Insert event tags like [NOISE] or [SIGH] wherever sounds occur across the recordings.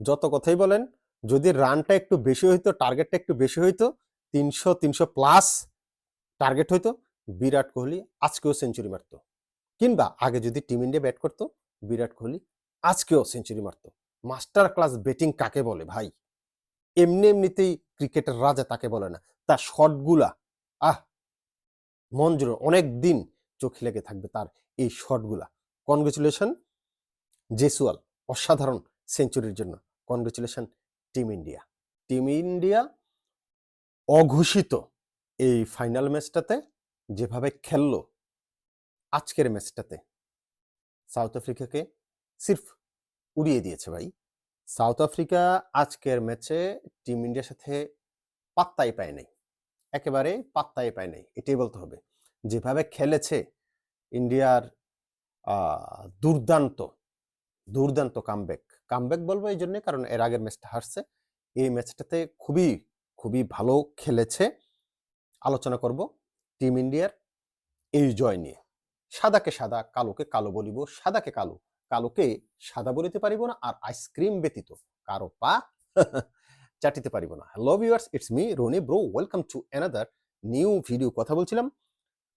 যত কথাই বলেন, যদি রানটা একটু বেশি হইতো টার্গেটটা একটু বেশি হইতো, তিনশো তিনশো প্লাস টার্গেট হইতো, বিরাট কোহলি আজকেও সেঞ্চুরি মারতো। কিংবা আগে যদি টিম ইন্ডিয়া ব্যাট করতো, বিরাট কোহলি আজকেও সেঞ্চুরি মারতো। মাস্টার ক্লাস ব্যাটিং কাকে বলে ভাই? এমনি এমনিতেই ক্রিকেটের রাজা তাকে বলে না। তার শটগুলা আহ! মন অনেক দিন চোখে লেগে থাকবে তার এই শটগুলা কনগ্রেচুলেশন জেসুয়াল, অসাধারণ সেঞ্চুরির জন্য। Congratulation team India. Team India অঘোষিত এই ফাইনাল ম্যাচটাতে যেভাবে খেললো আজকের ম্যাচটাতে, সাউথ আফ্রিকাকে সির্ফ উড়িয়ে দিয়েছে ভাই। সাউথ আফ্রিকা আজকের ম্যাচে টিম ইন্ডিয়ার সাথে পাত্তাই পায় নাই। একেবারে পাত্তাই পায় নাই, এটাই বলতে হবে। যেভাবে খেলেছে ইন্ডিয়ার দুর্দান্ত দুর্দান্ত কামব্যাক কামব্যাক বলব এই জন্যে, কারণ এর আগের ম্যাচটা হারছে। এই ম্যাচটাতে খুবই খুবই ভালো খেলেছে। আলোচনা করব টিম ইন্ডিয়ার এই জয় নিয়ে। সাদাকে সাদা, কালোকে কালো বলিব। সাদাকে কালো, কালোকে সাদা বলিতে পারিব না আর আইসক্রিম ব্যতীত কারও পা [LAUGHS] চাটিতে পারিব না। Hello viewers it's me Rony bro welcome to another new video কথা বলছিলাম,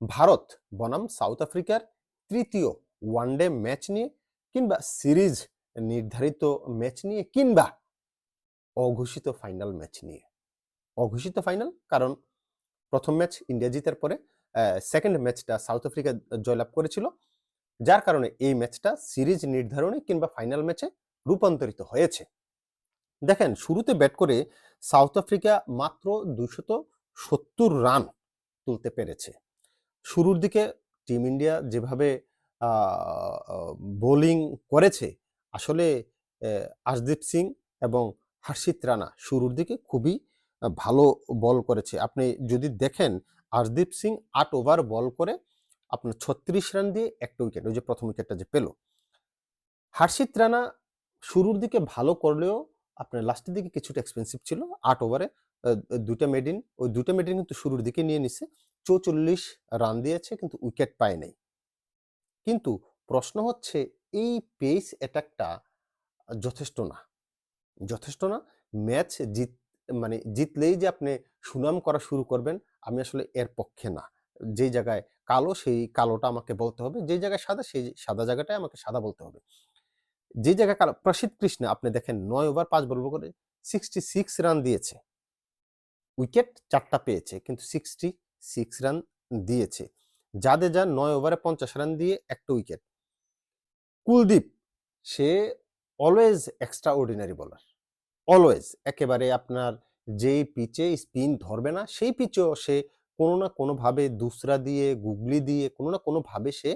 ভারত বনাম সাউথ আফ্রিকার তৃতীয় ওয়ানডে ম্যাচ নিয়ে কিংবা সিরিজ নির্ধারিত ম্যাচ নিয়ে কিংবা অঘোষিত ফাইনাল ম্যাচ নিয়ে। অঘোষিত ফাইনাল কারণ প্রথম ম্যাচ ইন্ডিয়া জিতার পরে সেকেন্ড ম্যাচটা সাউথ আফ্রিকা জয়লাভ করেছিল, যার কারণে এই ম্যাচটা সিরিজ নির্ধারণে কিংবা ফাইনাল ম্যাচে রূপান্তরিত হয়েছে। দেখেন, শুরুতে ব্যাট করে সাউথ আফ্রিকা মাত্র দুশত সত্তর রান তুলতে পেরেছে। শুরুর দিকে টিম ইন্ডিয়া যেভাবে বোলিং করেছে আসলে আশদীপ সিং এবং হর্ষিত রানা শুরুর দিকে খুবই ভালো বল করেছে। আপনি যদি দেখেন, আশদীপ সিং আট ওভার বল করে আপনার ছত্রিশ রান দিয়ে একটা উইকেট, ওই যে প্রথম উইকেটটা যে পেল। হর্ষিত রানা শুরুর দিকে ভালো করলেও আপনার লাস্টের দিকে কিছুটা এক্সপেন্সিভ ছিল, আট ওভারে দুটা মেডিন ওই দুটা মেডিন কিন্তু শুরুর দিকে নিয়ে নিছে, চৌচল্লিশ রান দিয়েছে কিন্তু উইকেট পায় নাই। কিন্তু প্রশ্ন হচ্ছে এই পেস অ্যাটাকটা যথেষ্ট না। যথেষ্ট না। ম্যাচ জিত মানে জিতলেই যে আপনি সুনাম করা শুরু করবেন, আমি আসলে এর পক্ষে না। যেই জায়গায় কালো, সেই কালোটা আমাকে বলতে হবে। যেই জায়গায় সাদা, সেই সাদা জায়গাটায় আমাকে সাদা বলতে হবে। যে জায়গায় কালো, প্রসিদ্ধ কৃষ্ণ, আপনি দেখেন নয় ওভার পাঁচ বল করে সিক্সটি সিক্স রান দিয়েছে। উইকেট চারটা পেয়েছে, কিন্তু সিক্সটি সিক্স রান দিয়েছে জাদেজা নয় ওভারে পঞ্চাশ রান দিয়ে একটা উইকেট কুলদীপ, সে অলওয়েজ এক্সট্রা অর্ডিনারি বলার অলওয়েজ একেবারে আপনার যেই পিচে স্পিন ধরবে না, সেই পিচেও সে কোনো না কোনোভাবে দুসরা দিয়ে, গুগলি দিয়ে, কোনো না কোনোভাবে সে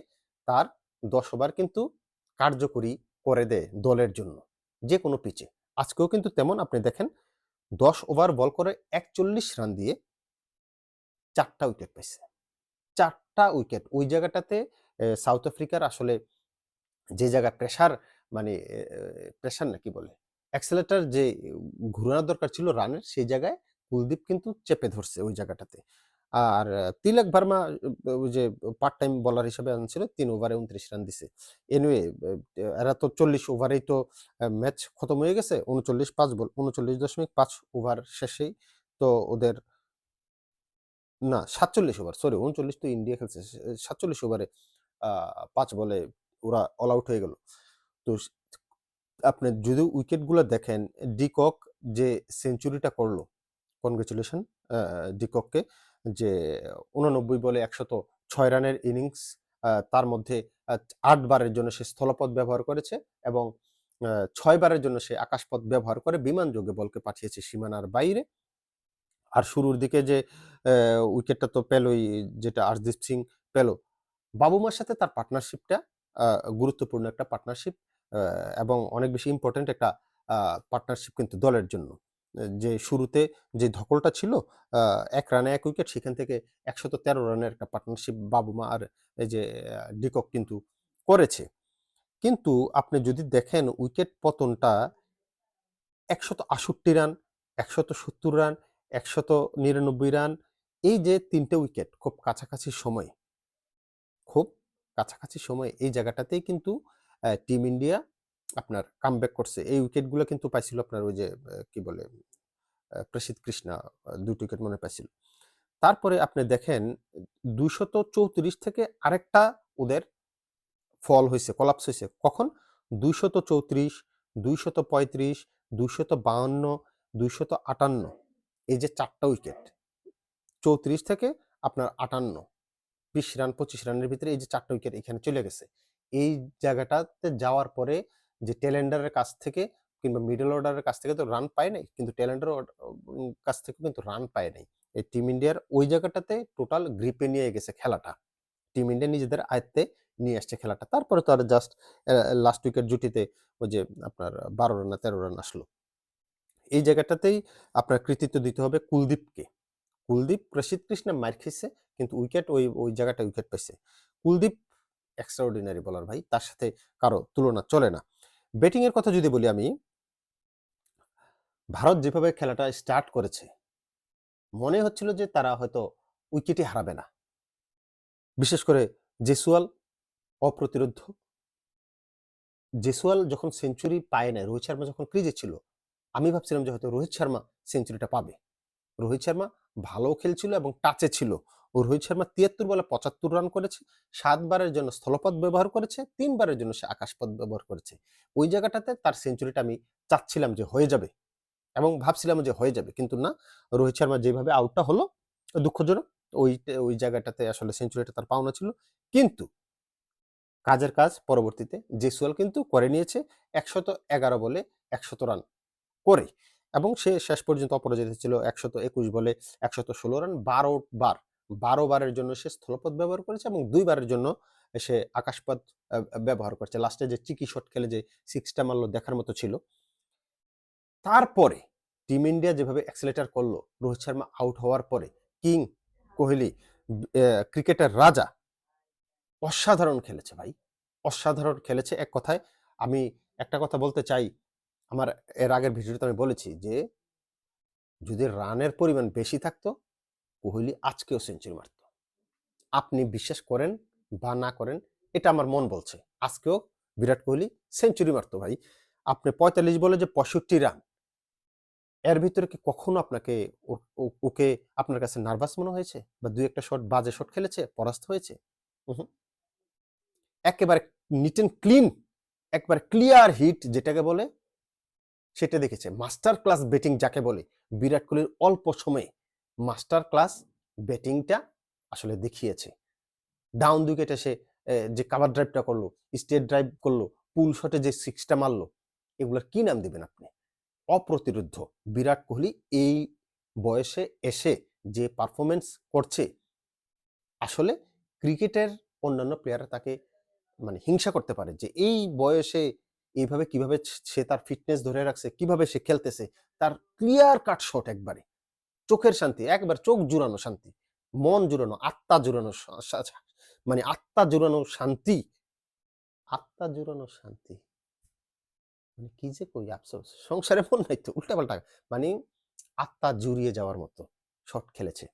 তার দশ ওভার কিন্তু কার্যকরী করে দেয় দলের জন্য, যে কোনো পিচে আজকেও কিন্তু তেমন, আপনি দেখেন দশ ওভার বল করে একচল্লিশ রান দিয়ে চারটা উইকেট পাইছে। চারটা উইকেট ওই জায়গাটাতে সাউথ আফ্রিকার আসলে যে জায়গায় প্রেশার মানে প্রেশার না কি বলে? অ্যাক্সেলেটার যে ঘুরানোর দরকার ছিল রানের, সেই জায়গায় কুলদীপ কিন্তু চেপে ধরছে ওই জায়গাটাতে। আর তিলক ভার্মা যে পার্ট টাইম বলার হিসেবে আনছিল, তিন ওভারে উনত্রিশ রান দিছে। এনিওয়ে এরা তো চল্লিশ ওভারেই তো ম্যাচ খতম হয়ে গেছে, উনচল্লিশ পাঁচ বল, উনচল্লিশ দশমিক পাঁচ ওভার শেষেই তো ওদের না, সাতচল্লিশ ওভার সরি উনচল্লিশ তো ইন্ডিয়া খেলছে, সাতচল্লিশ ওভারে পাঁচ বলে ওরা অল আউট হয়ে গেল। তো আপনি যদি উইকেটগুলো দেখেন, ডিকক যে সেঞ্চুরিটা করল কনগ্রেচুলেশন ডিকককে যে উননব্বই বলে একশত ছয় রানের ইনিংস তার মধ্যে আট বারের জন্য সে স্থলপথ ব্যবহার করেছে এবং ছয় বারের জন্য সে আকাশপথ ব্যবহার করে বিমান যোগে বলকে পাঠিয়েছে সীমানার বাইরে। আর শুরুর দিকে যে উইকেটটা তো পেলই, যেটা আরদীপ সিং পেল। বাবুমার সাথে তার পার্টনারশিপটা গুরুত্বপূর্ণ একটা পার্টনারশিপ এবং অনেক বেশি ইম্পর্টেন্ট একটা পার্টনারশিপ কিন্তু দলের জন্য। যে শুরুতে যে ধকলটা ছিল এক রানে এক উইকেট সেখান থেকে একশত তেরো রানের একটা পার্টনারশিপ বাবুমা আর এই যে ডিকক কিন্তু করেছে। কিন্তু আপনি যদি দেখেন উইকেট পতনটা একশত আষট্টি রান একশত সত্তর রান একশত নিরানব্বই রান এই যে তিনটে উইকেট খুব কাছাকাছি সময় কাছাকাছি সময় এই জায়গাটাতেই কিন্তু টিম ইন্ডিয়া আপনার কামব্যাক করছে। এই উইকেটগুলো কিন্তু পাইছিল আপনার ওই যে কি বলে প্রসিদ্ধ কৃষ্ণা আ ২ টি উইকেট মনে পাইছিল। তারপরে আপনি দেখেন ২৩৪ থেকে আরেকটা ওদের ফল হয়েছে কলাপস হয়েছে কখন? ২৩৪, ২৩৫, ২৫২, ২৫৮ এই যে চারটা উইকেট। ৩৪ থেকে আপনার ৫৮ ২০ রান ২৫ রানের ভিতরে এই যে ৪ টা উইকেট এখানে চলে গেছে। এই জায়গাটাতে যাওয়ার পরে যে টেলেন্ডারের কাছ থেকে কিংবা মিডল অর্ডারের কাছ থেকে তো রান পায় নাই। কিন্তু টেলেন্ডার কাছ থেকেও কিন্তু রান পায় নাই। এই টিম ইন্ডিয়ার ওই জায়গাটাতে টোটাল গ্রিপে নিয়ে গেছে খেলাটা। টিম ইন্ডিয়া নিজেদের আয়ত্তে নিয়ে আসছে খেলাটা। তারপরে তো আর জাস্ট লাস্ট উইকেট জুটিতে ওই যে আপনার ১২ রান না ১৩ রান আসলো। এই জায়গাটাতেই আপনার কৃতিত্ব দিতে হবে কুলদীপকে। কুলদীপ প্রসিদ্ধ কৃষ্ণা মাইর খাইছে কিন্তু উইকেট ওই, ওই জায়গাটায় উইকেট পাইছে। কুলদীপ এক্সট্রাঅর্ডিনারি বোলার ভাই। তার সাথে কারও তুলনা চলে না। ব্যাটিং এর কথা যদি বলি আমি ভারত যেভাবে খেলাটা স্টার্ট করেছে, মনে হচ্ছিল যে তারা হয়তো উইকেটই হারাবে না। বিশেষ করে জেসুয়াল অপ্রতিরোধ জেসুয়াল যখন সেঞ্চুরি পায় নাই, রোহিত শর্মা যখন ক্রিজে ছিল, আমি ভাবছিলাম যে হয়তো রোহিত শর্মা সেঞ্চুরিটা পাবে। রোহিত শর্মা ভালো খেলছিল এবং টাচে ছিল। ও রোহিত শর্মা ৭৩ বলে ৭৫ রান করেছে। সাতবারের জন্য স্থলপথ ব্যবহার করেছে, তিনবারের জন্য সে আকাশপথ ব্যবহার করেছে। ওই জায়গাটাতে তার সেঞ্চুরিটা আমি চাচ্ছিলাম যে হয়ে যাবে এবং ভাবছিলাম যে হয়ে যাবে। কিন্তু না, রোহিত শর্মা যেভাবে আউটটা হলো দুঃখজনক। ওই ওই জায়গাটাতে আসলে সেঞ্চুরিটা তার পাওনা ছিল। কিন্তু কাজের কাজ পরবর্তীতে জেসওয়াল কিন্তু করে নিয়েছে ১১১ বলে ১০০ রান করে এবং সে শেষ পর্যন্ত অপরাজিত ছিল ১২১ বলে ১১৬ রান ১২ বার। ১২ বারের জন্য সে স্থলপথ ব্যবহার করেছে এবং ২ বারের জন্য সে আকাশপথ ব্যবহার করছে লাস্টে যে চিকি শট খেলে যে সিক্সটা মারলো দেখার মতো ছিল। তারপরে টিম ইন্ডিয়া যেভাবে অ্যাক্সিলেটার করল, রোহিত শর্মা আউট হওয়ার পরে কিং কোহলি ক্রিকেটের রাজা অসাধারণ খেলেছে ভাই। অসাধারণ খেলেছে এক কথায় আমি একটা কথা বলতে চাই, আমার এর আগের ভিডিওতে আমি বলেছি যে যদি রানের পরিমাণ বেশি থাকতো, কোহলি আজকেও সেঞ্চুরি মারত। আপনি বিশ্বাস করেন বা না করেন, এটা আমার মন বলছে। আজকেও বিরাট কোহলি সেঞ্চুরি মারত ভাই। আপনি ৪৫ বলে যে ৬৫ রান এর ভিতরে কি কখনো আপনাকে ওকে আপনার কাছে নার্ভাস মনে হয়েছে? বা ২-১ শট বাজে শট খেলেছে, পরাস্ত হয়েছে? একেবারে নিট অ্যান্ড ক্লিন, একবার ক্লিয়ার হিট যেটাকে বলে, সেটা দেখেছে। মাস্টার ক্লাস ব্যাটিং যাকে বলে, বিরাট কোহলির অল্প সময়ে মাস্টার ক্লাস ব্যাটিংটা আসলে দেখিয়েছে। ডাউন উইকেটে সে যে কাভার ড্রাইভটা করল, স্টেট ড্রাইভ করল, পুল শটে যে সিক্সটা মারলো, এগুলার কি নাম দিবেন আপনি? অপ্রতিরোধ্য। বিরাট কোহলি এই বয়সে এসে যে পারফরমেন্স করছে, আসলে ক্রিকেটের অন্যান্য প্লেয়াররা তাকে মানে হিংসা করতে পারে যে এই বয়সে এইভাবে কীভাবে সে তার ফিটনেস ধরে রাখছে, কীভাবে সে খেলতেছে। তার ক্লিয়ার কাট শট একবারে। চোখের শান্তি, একবার চোখ জুড়ানো শান্তি। মন জুড়ানো, আত্মা জুড়ানো মানে আত্মা জুড়ানো শান্তি। আত্মা জুড়ানো শান্তি। মানে কি যে কই আফসোস। সংসারে মন নাই তো উল্টাপাল্টা। মানে আত্মা জুড়িয়ে যাওয়ার মতো শট খেলেছে।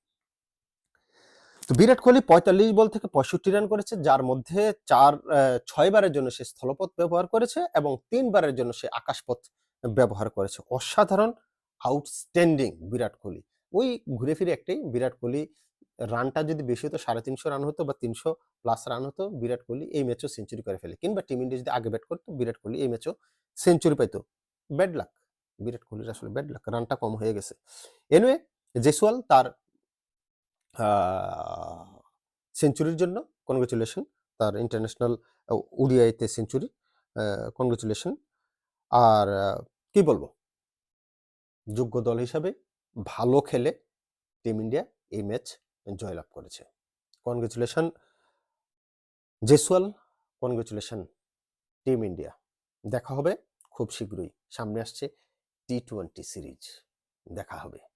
তো বিরাট কোহলি ৪৫ বল থেকে ৬৫ রান করেছে যার মধ্যে ৪ অ্যা ৬ বারের জন্য সে স্থলপথ ব্যবহার করেছে এবং ৩ বারের জন্য সে আকাশপথ ব্যবহার করেছে। অসাধারণ আউটস্ট্যান্ডিং বিরাট কোহলি। ওই ঘুরে ফিরে একটাই বিরাট কোহলি রানটা যদি বেশি হতো ৩৫০ রান হতো বা ৩০০ প্লাস রান হতো, বিরাট কোহলি এই ম্যাচেও সেঞ্চুরি করে ফেলে। কিংবা টিম ইন্ডিয়া যদি আগে ব্যাট করতো, বিরাট কোহলি এই ম্যাচেও সেঞ্চুরি পাইতো। Bad luck. বিরাট কোহলির আসলে ব্যাড লাক। রানটা কম হয়ে গেছে। এনিওয়ে জেসওয়াল তার সেঞ্চুরির জন্য কনগ্রাচুলেশন। তার ইন্টারন্যাশনাল ওডিআইতে সেঞ্চুরি। কনগ্রাচুলেশন। আর কি বলব? যোগ্য দল হিসাবে ভালো খেলে টিম ইন্ডিয়া এই ম্যাচ জয়লাভ করেছে। Congratulation Jaiswal, congratulation team India. দেখা হবে খুব শীঘ্রই। সামনে আসছে টি-টোয়েন্টি সিরিজ। দেখা হবে।